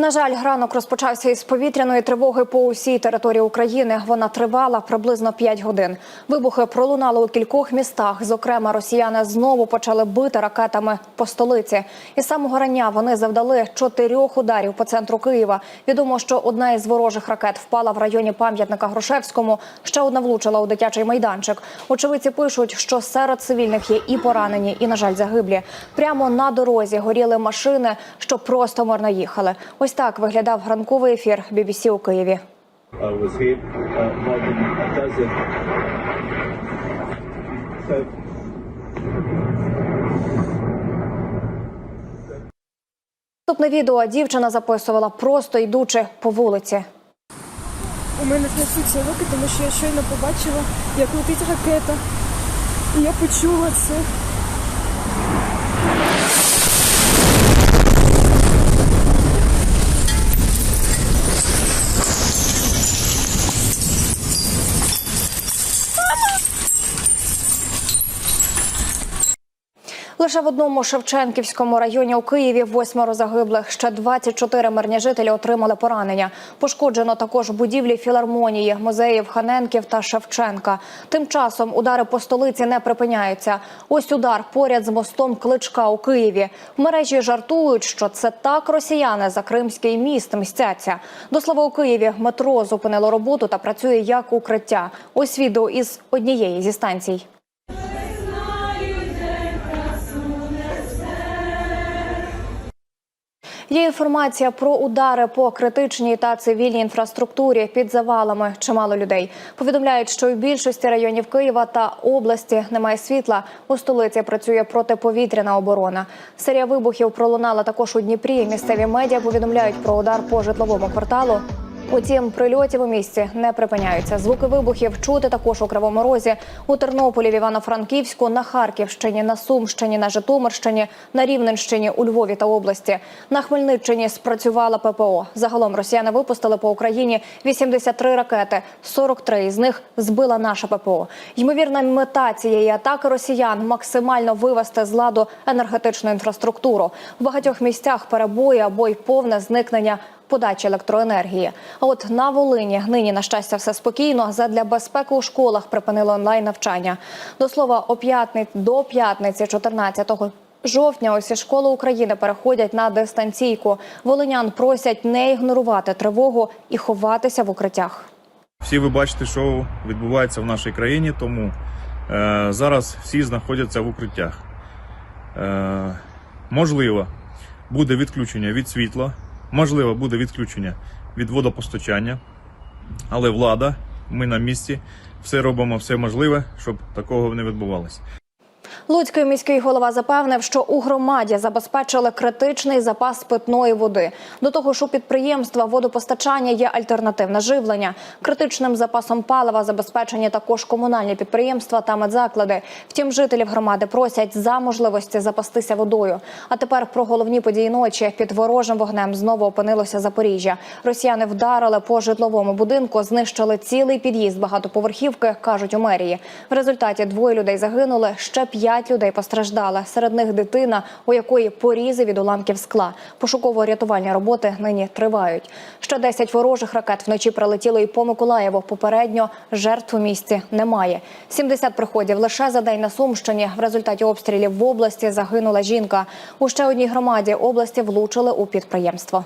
На жаль, ранок розпочався із повітряної тривоги по усій території України. Вона тривала приблизно 5 годин. Вибухи пролунали у кількох містах. Зокрема, росіяни знову почали бити ракетами по столиці. Із самого рання вони завдали чотирьох ударів по центру Києва. Відомо, що одна із ворожих ракет впала в районі пам'ятника Грушевському. Ще одна влучила у дитячий майданчик. Очевидці пишуть, що серед цивільних є і поранені, і на жаль, загиблі. Прямо на дорозі горіли машини, що просто мирно їхали. Ось так виглядав ранковий ефір BBC у Києві. uh, Наступне відео дівчина записувала просто йдучи по вулиці. У мене трясуться руки, тому що я щойно побачила, як летить ракета. І я почула це. Лише в одному Шевченківському районі у Києві восьмеро загиблих. Ще 24 мирні жителі отримали поранення. Пошкоджено також будівлі філармонії, музеїв Ханенків та Шевченка. Тим часом удари по столиці не припиняються. Ось удар поряд з мостом Кличка у Києві. В мережі жартують, що це так росіяни за Кримський міст мстяться. До слова у Києві метро зупинило роботу та працює як укриття. Ось відео із однієї зі станцій. Є інформація про удари по критичній та цивільній інфраструктурі під завалами. Чимало людей повідомляють, що у більшості районів Києва та області немає світла. У столиці працює протиповітряна оборона. Серія вибухів пролунала також у Дніпрі. Місцеві медіа повідомляють про удар по житловому кварталу. Утім, прильотів у місті не припиняються. Звуки вибухів чути також у Кривому Розі, у Тернополі, в Івано-Франківську, на Харківщині, на Сумщині, на Житомирщині, на Рівненщині, у Львові та області. На Хмельниччині спрацювала ППО. Загалом росіяни випустили по Україні 83 ракети. 43 із них збила наша ППО. Ймовірна мета цієї атаки росіян максимально вивести з ладу енергетичну інфраструктуру. В багатьох місцях перебої або й повне зникнення подачі електроенергії. А от на Волині нині на щастя все спокійно. Задля безпеки у школах припинили онлайн навчання. До слова, о п'ятниць до п'ятниці, 14 жовтня, усі школи України переходять на дистанційку. Волинян просять не ігнорувати тривогу і ховатися в укриттях. Всі ви бачите, що відбувається в нашій країні, тому е, зараз всі знаходяться в укриттях. Е, можливо, буде відключення від світла, можливо, буде відключення від водопостачання, але влада, ми на місці, все робимо все можливе, щоб такого не відбувалося. Луцький міський голова запевнив, що у громаді забезпечили критичний запас питної води. До того ж, у підприємства водопостачання є альтернативне живлення. Критичним запасом палива забезпечені також комунальні підприємства та медзаклади. Втім, жителів громади просять за можливості запастися водою. А тепер про головні події ночі під ворожим вогнем знову опинилося Запоріжжя. Росіяни вдарили по житловому будинку, знищили цілий під'їзд багатоповерхівки, кажуть у мерії. В результаті двоє людей загинули, ще п'ять людей постраждали. Серед них дитина, у якої порізи від уламків скла. Пошуково-рятувальні роботи нині тривають. Ще 10 ворожих ракет вночі прилетіло і по Миколаєву. Попередньо жертв у місті немає. 70 приходів лише за день на Сумщині. В результаті обстрілів в області загинула жінка. У ще одній громаді області влучили у підприємство.